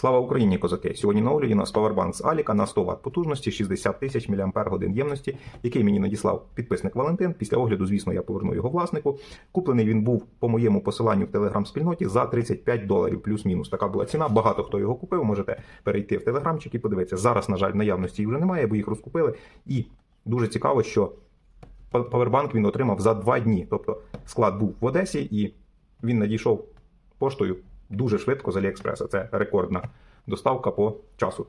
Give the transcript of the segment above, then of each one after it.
Слава Україні, козаки! Сьогодні на огляді у нас Powerbank з Аліка на 100 Вт потужності 60 тисяч мАч ємності, який мені надіслав підписник Валентин. Після огляду, звісно, я поверну його власнику. Куплений він був по моєму посиланню в телеграм-спільноті за 35 доларів плюс-мінус. Така була ціна. Багато хто його купив. Можете перейти в телеграмчик і подивитися. Зараз, на жаль, наявності вже немає, бо їх розкупили. І дуже цікаво, що Powerbank він отримав за два дні. Тобто склад був в Одесі і він надійшов поштою дуже швидко з Аліекспреса. Це рекордна доставка по часу.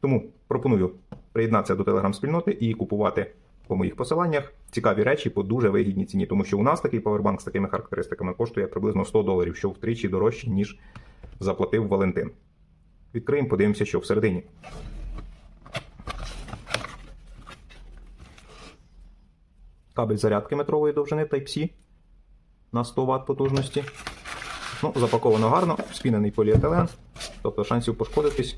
Тому пропоную приєднатися до телеграм-спільноти і купувати по моїх посиланнях цікаві речі по дуже вигідній ціні. Тому що у нас такий павербанк з такими характеристиками коштує приблизно 100 доларів, що втричі дорожче, ніж заплатив Валентин. Відкриємо, подивимося, що всередині. Кабель зарядки метрової довжини Type-C на 100 Вт потужності. Ну, запаковано гарно, спінений поліетилен, тобто шансів пошкодитись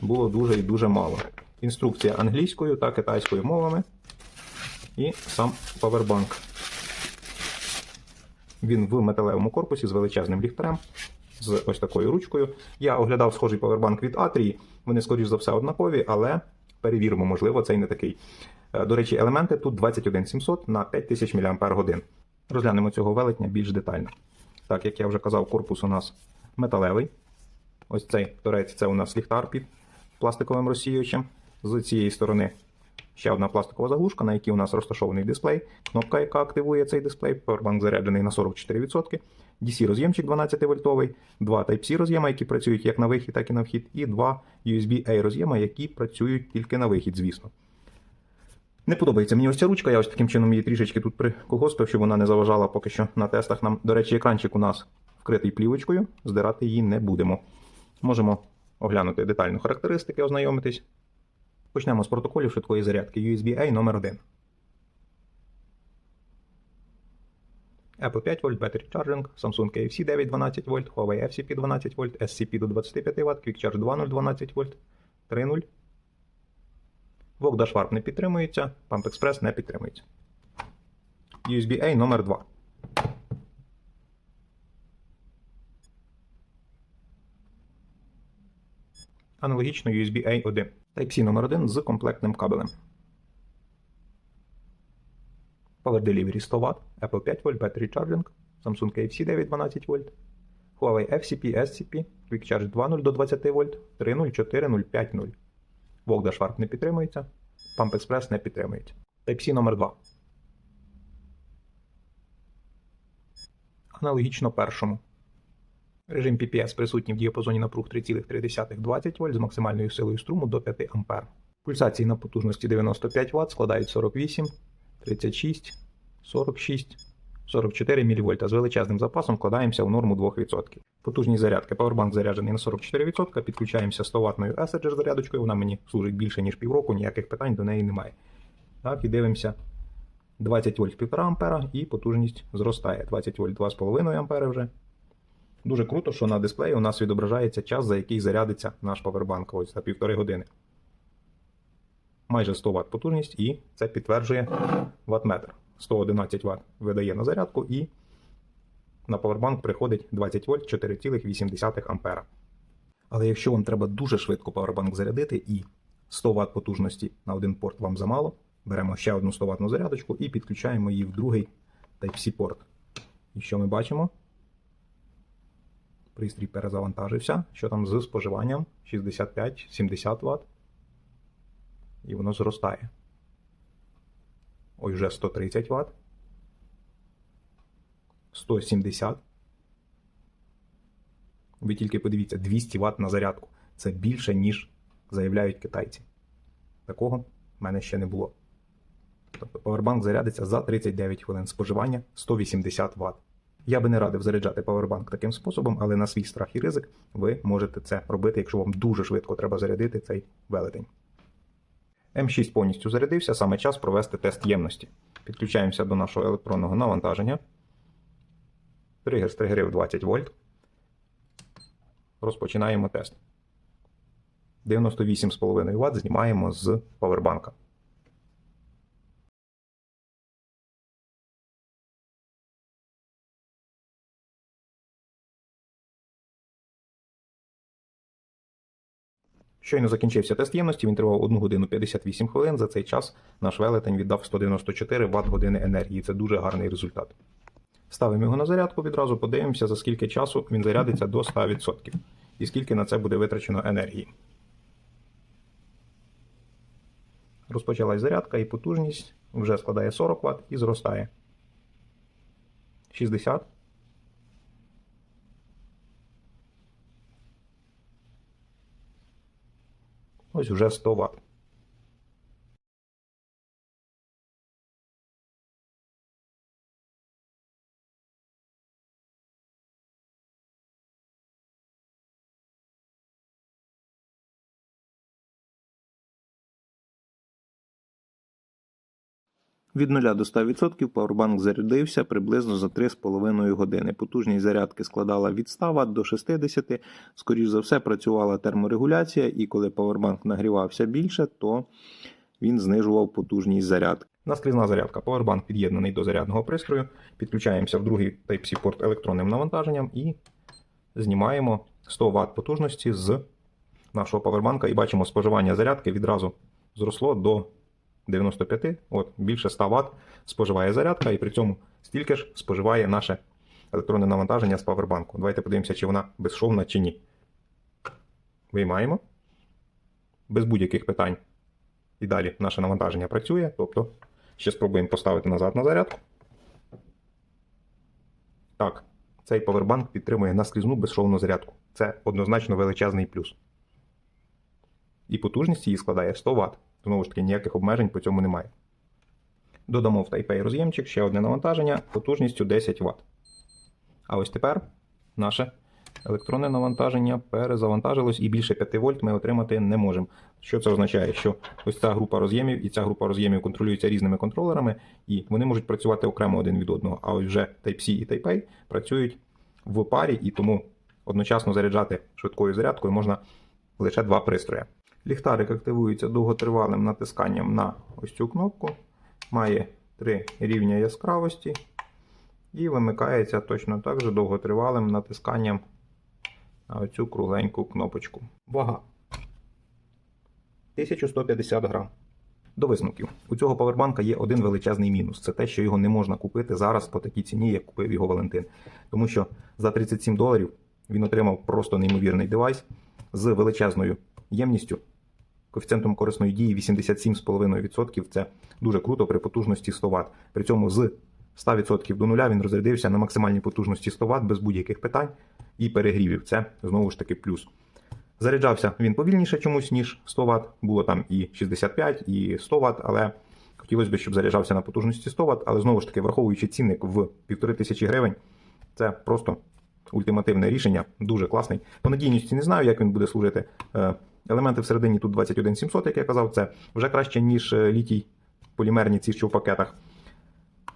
було дуже і дуже мало. Інструкція англійською та китайською мовами. І сам павербанк. Він в металевому корпусі з величезним ліхтарем, з ось такою ручкою. Я оглядав схожий павербанк від Атрії. Вони, скоріш за все, однакові, але перевіримо, можливо, цей не такий. Е, До речі, елементи тут 21700 на 5000 мАч. Розглянемо цього велетня більш детально. Так, як я вже казав, корпус у нас металевий. Ось цей торець це у нас ліхтар під пластиковим розсіювачем. З цієї сторони ще одна пластикова заглушка, на якій у нас розташований дисплей. Кнопка, яка активує цей дисплей. Powerbank заряджений на 44%. DC роз'ємчик 12 вольтовий, два Type-C роз'єма, які працюють як на вихід, так і на вхід, і два USB-A роз'єма, які працюють тільки на вихід, звісно. Не подобається мені ось ця ручка, я ось таким чином її трішечки тут приколгоспив, щоб вона не заважала поки що на тестах нам. До речі, екранчик у нас вкритий плівочкою, здирати її не будемо. Можемо оглянути детальну характеристики, ознайомитись. Почнемо з протоколів швидкої зарядки USB-A номер 1 Apple 5 вольт, Battery Charging, Samsung KFC 9 12 вольт, Huawei FCP 12 вольт, SCP до 25 Вт, QuickCharge 2.0 12 вольт, 3.0. Вок не підтримується, Pump Express не підтримується. USB-A номер 2 Аналогічно USB-A 1. Type-C номер 1 з комплектним кабелем. Power Delivery 100 Вт, Apple 5 вольт, Battery Charging, Samsung KFC 9 12 вольт, Huawei FCP, SCP, QuickCharge 2.0 до 20 вольт, 3.0, 4.0, 5.0. Dashwarp не підтримується. Pump Express не підтримується. Type-C номер 2 Аналогічно першому. Режим PPS присутній в діапазоні напруг 3,3-20 вольт з максимальною силою струму до 5 А. Пульсації на потужності 95 Вт складають 48, 36, 46, 44 мВ. З величезним запасом вкладаємося в норму 2%. Потужність зарядки. Powerbank заряджений на 44%, підключаємося 100 ватною Essger зарядочкою, вона мені служить більше, ніж півроку, ніяких питань до неї немає. Так, і дивимося 20 вольт 1,5 А і потужність зростає. 20 вольт 2,5 А вже. Дуже круто, що на дисплеї у нас відображається час, за який зарядиться наш павербанк ось за півтори години. Майже 100 Вт потужність, і це підтверджує ваттметр. 111 Вт видає на зарядку, і на павербанк приходить 20 вольт 4,8 А. Але якщо вам треба дуже швидко павербанк зарядити і 100 Вт потужності на один порт вам замало, беремо ще одну 100 ватну зарядочку і підключаємо її в другий Type-C порт. І що ми бачимо? Пристрій перезавантажився, що там з споживанням 65-70 Вт. І воно зростає. Ось вже 130 Вт. 170. Ви тільки подивіться, 200 Вт на зарядку. Це більше, ніж заявляють китайці. Такого в мене ще не було. Тобто Powerbank зарядиться за 39 хвилин споживання 180 Вт. Я би не радив заряджати Powerbank таким способом, але на свій страх і ризик ви можете це робити, якщо вам дуже швидко треба зарядити цей велетень. М6 повністю зарядився, саме час провести тест ємності. Підключаємося до нашого електронного навантаження. Тригер стригерив 20 вольт. Розпочинаємо тест. 98,5 Вт знімаємо з павербанка. Щойно закінчився тест ємності, він тривав 1 годину 58 хвилин. За цей час наш велетень віддав 194 Вт години енергії. Це дуже гарний результат. Ставимо його на зарядку відразу, подивимося, за скільки часу він зарядиться до 100% і скільки на це буде витрачено енергії. Розпочалась зарядка і потужність вже складає 40 Вт і зростає. 60. Ось вже 100 Вт. Від 0 до 100% павербанк зарядився приблизно за 3,5 години. Потужність зарядки складала від 100 Вт до 60 Скоріш за все, працювала терморегуляція, і коли павербанк нагрівався більше, то він знижував потужність зарядки. Наскрізна зарядка. Павербанк під'єднаний до зарядного пристрою. Підключаємося в другий Type-C порт електронним навантаженням і знімаємо 100 Вт потужності з нашого павербанка і бачимо споживання зарядки відразу зросло до 95, от більше 100 Вт споживає зарядка, і при цьому стільки ж споживає наше електронне навантаження з павербанку. Давайте подивимося, чи вона безшовна чи ні. Виймаємо. Без будь-яких питань. І далі наше навантаження працює. Тобто, ще спробуємо поставити назад на зарядку. Так, цей павербанк підтримує наскрізну безшовну зарядку. Це однозначно величезний плюс. І потужність її складає 100 Вт. Знову ж таки, ніяких обмежень по цьому немає. Додамо в Type-A роз'ємчик ще одне навантаження потужністю 10 Вт. А ось тепер наше електронне навантаження перезавантажилось і більше 5 вольт ми отримати не можемо. Що це означає? Що ось ця група роз'ємів і ця група роз'ємів контролюються різними контролерами, і вони можуть працювати окремо один від одного. А ось вже Type-C і Type-A працюють в парі, і тому одночасно заряджати швидкою зарядкою можна лише два пристрої. Ліхтарик активується довготривалим натисканням на ось цю кнопку, має три рівня яскравості і вимикається точно так же довготривалим натисканням на оцю кругленьку кнопочку. Вага 1150 грам. До висновків. У цього павербанка є один величезний мінус. Це те, що його не можна купити зараз по такій ціні, як купив його Валентин. Тому що за 37 доларів він отримав просто неймовірний девайс з величезною ємністю, коефіцієнтом корисної дії 87,5%. Це дуже круто при потужності 100 Вт. При цьому з 100% до нуля він розрядився на максимальній потужності 100 Вт без будь-яких питань і перегрівів. Це знову ж таки плюс. Заряджався він повільніше чомусь, ніж 100 Вт. Було там і 65, і 100 Вт, але хотілося б, щоб заряджався на потужності 100 Вт, але знову ж таки, враховуючи цінник в 1500 гривень, це просто ультимативне рішення, дуже класний. По надійності не знаю, як він буде служити. Елементи всередині тут 21700, як я казав, це вже краще, ніж е, літій полімерні ці, що в пакетах.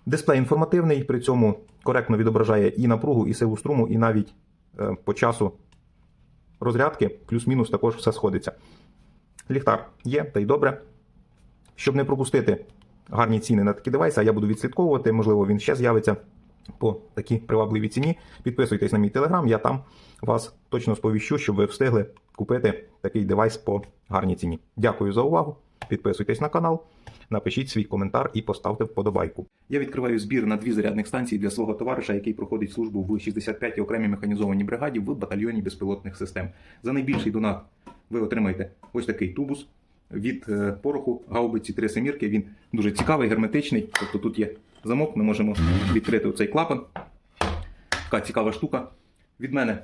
Дисплей інформативний, при цьому коректно відображає і напругу, і силу струму, і навіть е, по часу розрядки, плюс-мінус також все сходиться. Ліхтар є, та й добре. Щоб не пропустити гарні ціни на такі девайси, а я буду відслідковувати, можливо, він ще з'явиться по такій привабливій ціні. Підписуйтесь на мій телеграм, я там вас точно сповіщу, щоб ви встигли купити такий девайс по гарній ціні. Дякую за увагу. Підписуйтесь на канал, напишіть свій коментар і поставте вподобайку. Я відкриваю збір на дві зарядних станції для свого товариша, який проходить службу в 65-й окремій механізованій бригаді в батальйоні безпілотних систем. За найбільший донат ви отримаєте ось такий тубус від е, пороху гаубиці три семірки. Він дуже цікавий, герметичний. Тобто тут є замок, ми можемо відкрити цей клапан. Така цікава штука. Від мене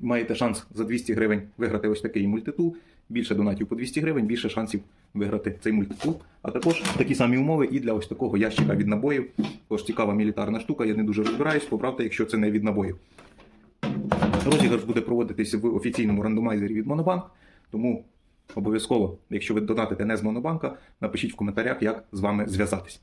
маєте шанс за 200 гривень виграти ось такий мультитул. Більше донатів по 200 гривень, більше шансів виграти цей мультитул. А також такі самі умови і для ось такого ящика від набоїв. Тож цікава мілітарна штука, я не дуже розбираюсь, поправте, якщо це не від набоїв. Розіграш буде проводитись в офіційному рандомайзері від Монобанк. Тому обов'язково, якщо ви донатите не з Монобанка, напишіть в коментарях, як з вами зв'язатись.